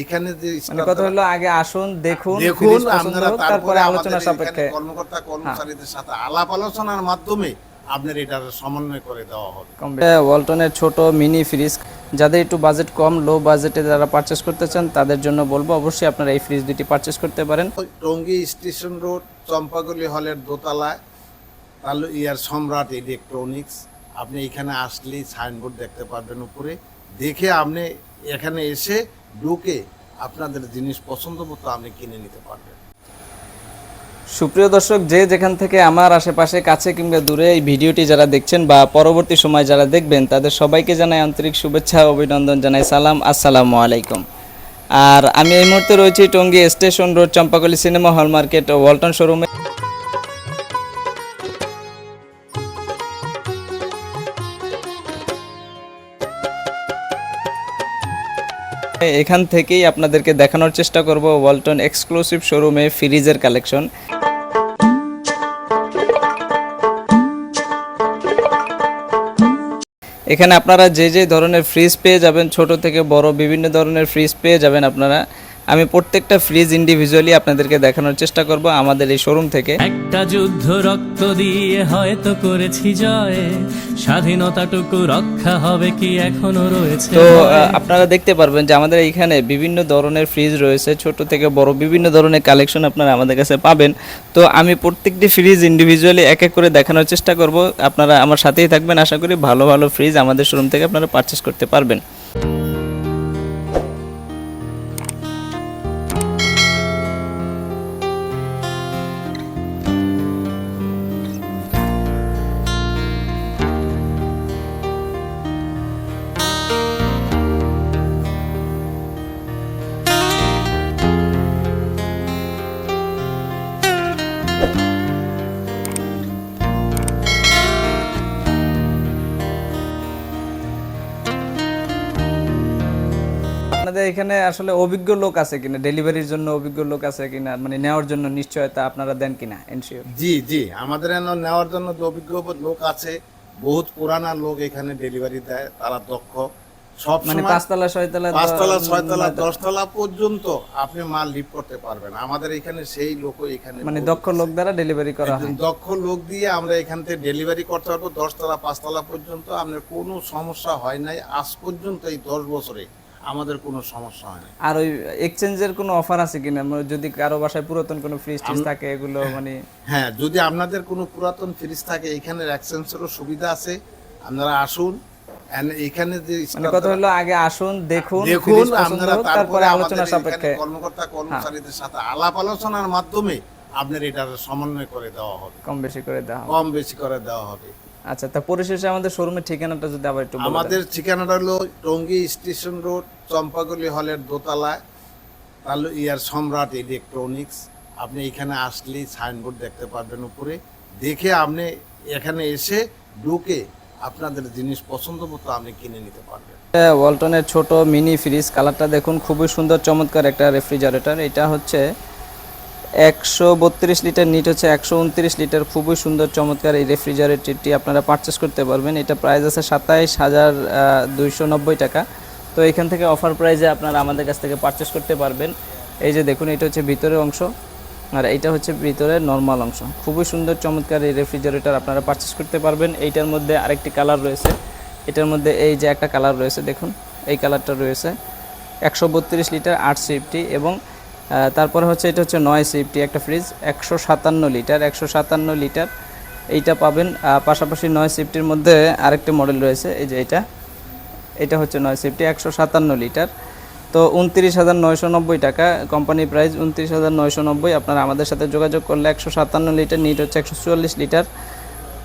এখানে যে মানে কথা হলো আগে আসুন দেখুন দেখুন আপনারা তারপরে আলোচনা সাপেক্ষে। কর্মকর্তা কর্মচারীদের সাথে আলাপ আলোচনার মাধ্যমে আপনার এটার সমন্বয় করে দেওয়া হবে। ওয়ালটনের ছোট মিনি ফ্রিজ যাদের একটু বাজেট কম লো বাজেটে যারা পারচেস করতে চান তাদের জন্য বলব অবশ্যই আপনারা এই ফ্রিজ দুটি পারচেস করতে পারেন। টঙ্গী স্টেশন রোড চম্পাগলি হলের দোতলায় তাহলে ইয়ার সম্রাট ইলেকট্রনিক্স আপনি এখানে আসলেই সাইনবোর্ড দেখতে পারবেন উপরে। দেখে আপনি এখানে এসে ঢুকে আপনাদের জিনিস পছন্দ মতো আপনি কিনে নিতে পারবেন। সুপ্রিয় দর্শক, যে যেখান থেকে আমার আশেপাশে, কাছে কিংবা দূরে এই ভিডিওটি যারা দেখছেন বা পরবর্তী সময় যারা দেখবেন, তাদের সবাইকে জানাই আন্তরিক শুভেচ্ছা অভিনন্দন, জানাই সালাম, আসসালামু আলাইকুম। আর আমি এই মুহূর্তে রয়েছি Tongi station road, Champakali cinema hall market ও ওয়ালটন শোরুমে। এখান থেকেই আপনাদেরকে দেখানোর চেষ্টা করব ওয়ালটন এক্সক্লুসিভ শোরুমে ফ্রিজের কালেকশন। এখানে আপনারা যে যে ধরনের ফ্রিজ পেয়ে যাবেন, ছোট থেকে বড় বিভিন্ন ধরনের ফ্রিজ পেয়ে যাবেন আপনারা। আমি প্রত্যেকটা ফ্রিজ ইন্ডিভিজুয়ালি আপনাদেরকে দেখানোর চেষ্টা করব আমাদের এই শোরুম থেকে। একটা যুদ্ধ রক্ত দিয়ে হয়তো করেছি জয়। স্বাধীনতাটুকু রক্ষা হবে কি এখনও রয়েছে তো আপনারা দেখতে পারবেন যে আমাদের এইখানে বিভিন্ন ধরনের ফ্রিজ রয়েছে ছোট থেকে বড় বিভিন্ন ধরনের কালেকশন আপনারা আমাদের কাছে পাবেন। তো আমি প্রত্যেকটি ফ্রিজ ইন্ডিভিজুয়ালি এক এক করে দেখানোর চেষ্টা করব। আপনারা আমার সাথেই থাকবেন আশা করি ভালো ভালো ফ্রিজ আমাদের শোরুম থেকে আপনারা পারচেস করতে পারবেন। আপনাদের এখানে আসলে অভিজ্ঞ লোক আছে কিনা? ডেলিভারির জন্য অভিজ্ঞ লোক আছে কিনা? মানে নেওয়ার জন্য নিশ্চয়তা আপনারা দেন কিনা এনশিওর জি জি। আমাদের নেওয়ার জন্য অভিজ্ঞ লোক আছে বহুত পুরানা লোক এখানে ডেলিভারি দেয় তারা দক্ষ। সব মানে পাঁচতলা ছয়তলা পাঁচতলা ছয়তলা দশতলা পর্যন্ত আপনি মাল লিফট করতে পারবেন। আমাদের এখানে সেই লোক এখানে মানে দক্ষ লোক দ্বারা ডেলিভারি করা হয়। দক্ষ লোক দিয়ে আমরা এখান থেকে ডেলিভারি করতে পারব। দশতলা পাঁচতলা পর্যন্ত আপনার কোনো সমস্যা হয় নাই। আজ পর্যন্ত এই দশ বছরে আমাদের কোনো সমস্যা হয় নাই আর ওই এক্সচেঞ্জের কোনো অফার আছে কিনা? মানে যদি কারও বাসায় পুরাতন কোনো ফ্রিজ টিজ থাকে এগুলো মানে হ্যাঁ যদি আপনাদের কোনো পুরাতন ফ্রিজ থাকে এখানে এক্সচেঞ্জেরও সুবিধা আছে। আপনারা আসুন এখানে যে মানে কথা হলো আগে আসুন দেখুন দেখুন আপনারা তারপরে আলোচনা সাপেক্ষে। কর্মকর্তা কর্মচারীদের সাথে আলাপ আলোচনার মাধ্যমে আপনার এটা সমন্বয় করে দেওয়া হবে। কম বেশি করে দেওয়া হবে। কম বেশি করে দেওয়া হবে। আচ্ছা তা পরিশেষে আমাদের শোরুমের ঠিকানাটা যদি আবার একটু আমাদের ঠিকানাটা হলো টঙ্গী স্টেশন রোড চম্পাগলি হলের দোতলায়। তাহলে ইয়ার সম্রাট ইলেকট্রনিক্স। আপনি এখানে আসলেই সাইনবোর্ড দেখতে পারবেন উপরে। দেখে আপনি এখানে এসে ঢুকে আপনাদের জিনিস পছন্দ মতো আপনি কিনে নিতে পারবেন। ওয়ালটনের ছোট মিনি ফ্রিজ কালারটা দেখুন খুবই সুন্দর চমৎকার একটা রেফ্রিজারেটর। এটা হচ্ছে একশো বত্রিশ লিটার, নিট হচ্ছে একশো উনত্রিশ লিটার। খুবই সুন্দর, চমৎকার এই রেফ্রিজারেটরটি আপনারা পারচেস করতে পারবেন। এটা প্রাইস আছে সাতাইশ হাজার দুইশো নব্বই টাকা। তো এখান থেকে অফার প্রাইজে আপনারা আমাদের কাছ থেকে পারচেস করতে পারবেন। এই যে দেখুন, এটা হচ্ছে ভিতরের অংশ। আর এইটা হচ্ছে ভিতরের নর্মাল অংশ। খুবই সুন্দর, চমৎকার এই রেফ্রিজারেটর আপনারা পারচেস করতে পারবেন। এইটার মধ্যে আরেকটি কালার রয়েছে। এটার মধ্যে এই যে একটা কালার রয়েছে, দেখুন, এই কালারটা রয়েছে। একশো বত্রিশ লিটার আট সিফটি এবং তারপরে হচ্ছে এটা হচ্ছে নয় সিফটি একটা ফ্রিজ একশো সাতান্ন লিটার একশো সাতান্ন লিটার এইটা পাবেন। পাশাপাশি নয় সিফটির মধ্যে আরেকটি মডেল রয়েছে, এই যে এটা। এটা হচ্ছে নয় সিফটি একশো সাতান্ন লিটার তো উনত্রিশ হাজার নয়শো নব্বই টাকা কোম্পানি প্রাইস উনত্রিশ হাজার নয়শো নব্বই। আপনারা আমাদের সাথে যোগাযোগ করলে একশো সাতান্ন লিটার নিট হচ্ছে একশো চুয়াল্লিশ লিটার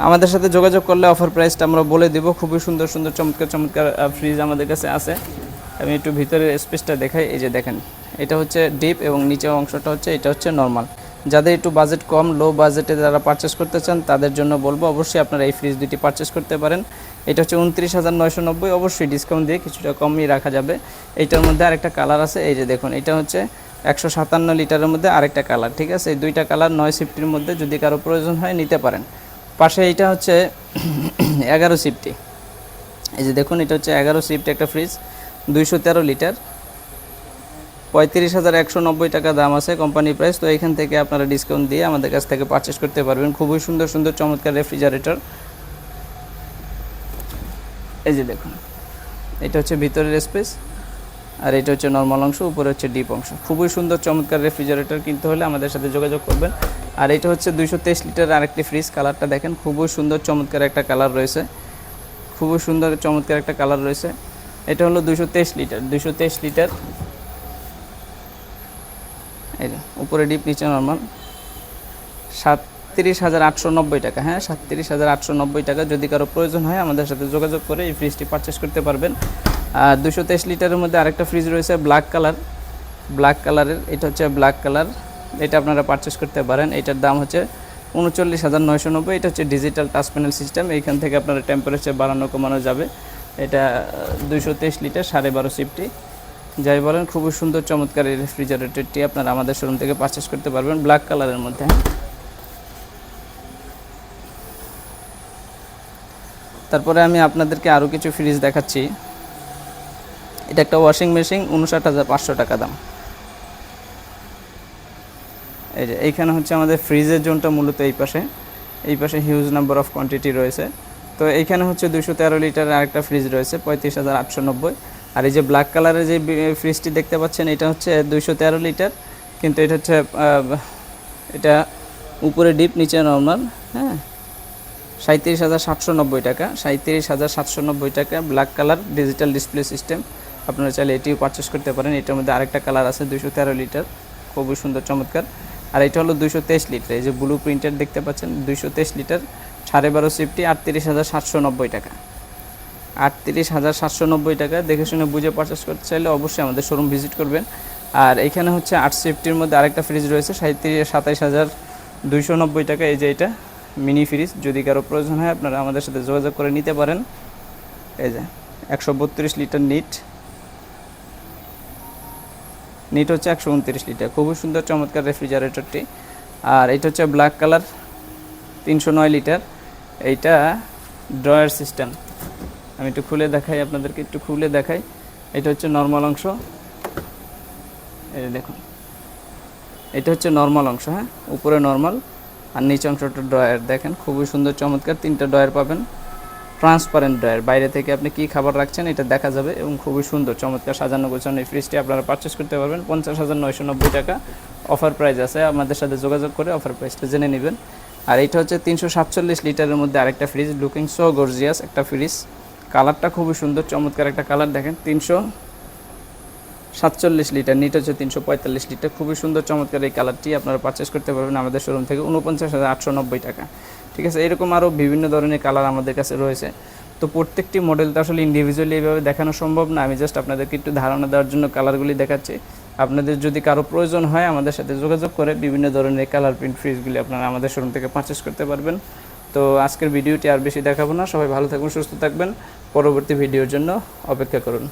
আমাদের সাথে যোগাযোগ করলে অফার প্রাইসটা আমরা বলে দিব। খুবই সুন্দর সুন্দর, চমৎকার চমৎকার ফ্রিজ আমাদের কাছে আছে। আমি একটু ভিতরের স্পেসটা দেখাই, এই যে দেখেন, এটা হচ্ছে ডিপ এবং নিচের অংশটা হচ্ছে, এটা হচ্ছে নর্মাল যাদের একটু বাজেট কম লো বাজেটে যারা পারচেস করতে চান, তাদের জন্য বলব অবশ্যই আপনারা এই ফ্রিজ দুটি পারচেস করতে পারেন। এটা হচ্ছে উনত্রিশ হাজার নয়শো নব্বই, অবশ্যই ডিসকাউন্ট দিয়ে কিছুটা কমই রাখা যাবে। এইটার মধ্যে আরেকটা কালার আছে, এই যে দেখুন, এটা হচ্ছে একশো সাতান্ন লিটারের মধ্যে আরেকটা কালার ঠিক আছে? এই দুইটা কালার নয় সিফটির মধ্যে যদি কারও প্রয়োজন হয় নিতে পারেন। পাশে এইটা হচ্ছে এগারো সিফটি এই যে দেখুন, এটা হচ্ছে এগারো সিফটি একটা ফ্রিজ দুইশো তেরো লিটার। পঁয়ত্রিশ হাজার একশো নব্বই টাকা দাম আছে কোম্পানি প্রাইস। তো এখান থেকে আপনারা ডিসকাউন্ট দিয়ে আমাদের কাছ থেকে পারচেস করতে পারবেন। খুবই সুন্দর সুন্দর, চমৎকার রেফ্রিজারেটর এই যে দেখুন, এটা হচ্ছে ভিতরের স্পেস আর এটা হচ্ছে নর্মাল অংশ, উপরে হচ্ছে ডিপ অংশ। খুবই সুন্দর, চমৎকার রেফ্রিজারেটর কিনতে হলে আমাদের সাথে যোগাযোগ করবেন। আর এটা হচ্ছে দুইশো তেইশ লিটার আরেকটি ফ্রিজ কালারটা দেখেন। খুবই সুন্দর, চমৎকার একটা কালার রয়েছে। খুবই সুন্দর, চমৎকার একটা কালার রয়েছে। এটা হলো দুশো লিটার দুশো লিটার। উপরে ডিপ, নিচে নর্মাল সাতত্রিশ হাজার আটশো নব্বই টাকা হ্যাঁ সাতত্রিশ হাজার আটশো নব্বই টাকা। যদি কারও প্রয়োজন হয়, আমাদের সাথে যোগাযোগ করে এই ফ্রিজটি পারচেস করতে পারবেন। আর দুশো তেইশ লিটারের মধ্যে আরেকটা ফ্রিজ রয়েছে ব্ল্যাক কালার ব্ল্যাক কালারের এটা হচ্ছে ব্ল্যাক কালার এটা আপনারা পারচেস করতে পারেন। এটার দাম হচ্ছে উনচল্লিশ হাজার নয়শো নব্বই। এটা হচ্ছে ডিজিটাল টাচ প্যানেল সিস্টেম এইখান থেকে আপনারা টেম্পারেচার বাড়ানো, কমানো যাবে। এটা দুইশো তেইশ লিটার, সাড়ে বারো সিফটি। যাই বলেন, খুবই সুন্দর, চমৎকার এই রেফ্রিজারেটরটি আপনারা আমাদের শোরুম থেকে পারচেস করতে পারবেন ব্ল্যাক কালারের মধ্যে। তারপরে আমি আপনাদেরকে আরও কিছু ফ্রিজ দেখাচ্ছি। এটা একটা ওয়াশিং মেশিন উনষাট হাজার পাঁচশো টাকা দাম। এই যে, এইখানে হচ্ছে আমাদের ফ্রিজের জোনটা মূলত এই পাশে। এই পাশে হিউজ নাম্বার অফ কোয়ান্টিটি রয়েছে। তো এইখানে হচ্ছে দুশো তেরো লিটার আরেকটা ফ্রিজ রয়েছে, পঁয়ত্রিশ হাজার আটশো নব্বই। আর এই যে ব্ল্যাক কালারের যে ফ্রিজটি দেখতে পাচ্ছেন, এটা হচ্ছে দুইশো তেরো লিটার, কিন্তু এটা হচ্ছে এটা উপরে ডিপ নিচে নর্মাল হ্যাঁ? সাঁত্রিশ হাজার সাতশো নব্বই টাকা সাঁত্রিশ হাজার সাতশো নব্বই টাকা black colour digital display system আপনারা চাইলে এটিও পারচেস করতে পারেন, এটার মধ্যে আরেকটা কালার আছে দুশো তেরো লিটার, খুবই সুন্দর, চমৎকার। আর এটা হলো দুশো তেইশ লিটার, এই যে ব্লু প্রিন্টার দেখতে পাচ্ছেন দুশো তেইশ লিটার। সাড়ে বারো সিফটি, আটত্রিশ হাজার সাতশো নব্বই টাকা। আটত্রিশ হাজার সাতশো নব্বই টাকা, দেখে শুনে বুঝে পারচেস করতে চাইলে অবশ্যই আমাদের শোরুম ভিজিট করবেন। আর এখানে হচ্ছে আট সিফটির মধ্যে আরেকটা ফ্রিজ রয়েছে সাঁত্রিশ সাতাইশ হাজার দুইশো নব্বই টাকা। এই যে এটা মিনি ফ্রিজ যদি কারও প্রয়োজন হয় আপনারা আমাদের সাথে যোগাযোগ করে নিতে পারেন। এই যে একশো বত্রিশ লিটার নিট। নিট হচ্ছে একশো উনত্রিশ লিটার, খুবই সুন্দর চমৎকার রেফ্রিজারেটরটি আর এটা হচ্ছে ব্ল্যাক কালার তিনশো নয় লিটার। এইটা ড্রয়ার সিস্টেম। আমি একটু খুলে দেখাই আপনাদেরকে, একটু খুলে দেখাই। এটা হচ্ছে নর্মাল অংশ। এই দেখুন। এটা হচ্ছে নর্মাল অংশ হ্যাঁ? উপরে নর্মাল আর নিচে অংশটা ড্রয়ার। দেখেন, খুবই সুন্দর, চমৎকার। তিনটা ড্রয়ার পাবেন। Transparent drawer. বাইরে থেকে আপনি কি খাবার রাখছেন, এটা দেখা যাবে এবং খুবই সুন্দর, চমৎকার সাজানো গোছানো এই ফ্রিজটি আপনারা পারচেস করতে পারবেন। পঞ্চাশ হাজার নয়শো নব্বই টাকা। অফার প্রাইস আছে। আমাদের সাথে যোগাযোগ করে অফার প্রাইসটা জেনে নেবেন। আর এটা হচ্ছে তিনশো সাতচল্লিশ লিটারের মধ্যে আরেকটা ফ্রিজ লুকিং সো গর্জিয়াস একটা ফ্রিজ কালারটা খুবই সুন্দর, চমৎকার একটা কালার দেখেন, তিনশো সাতচল্লিশ লিটার নিট হচ্ছে তিনশো পঁয়তাল্লিশ লিটার। খুবই সুন্দর, চমৎকার এই কালারটি আপনারা পারচেস করতে পারবেন আমাদের শোরুম থেকে উনপঞ্চাশ হাজার আটশো নব্বই টাকা। ঠিক আছে, এরকম আরও বিভিন্ন ধরনের কালার আমাদের কাছে রয়েছে। তো প্রত্যেকটি মডেল তো আসলে ইন্ডিভিজুয়ালি এইভাবে দেখানো সম্ভব না, আমি জাস্ট আপনাদেরকে একটু ধারণা দেওয়ার জন্য কালারগুলি দেখাচ্ছি। আপনাদের যদি কারও প্রয়োজন হয় আমাদের সাথে যোগাযোগ করে বিভিন্ন ধরনের কালার প্রিন্ট ফ্রিজগুলি আপনারা আমাদের শোরুম থেকে পারচেস করতে পারবেন। তো আজকের ভিডিওটি আর বেশি দেখাবো না। সবাই ভালো থাকবেন, সুস্থ থাকবেন। পরবর্তী ভিডিওর জন্য অপেক্ষা করুন।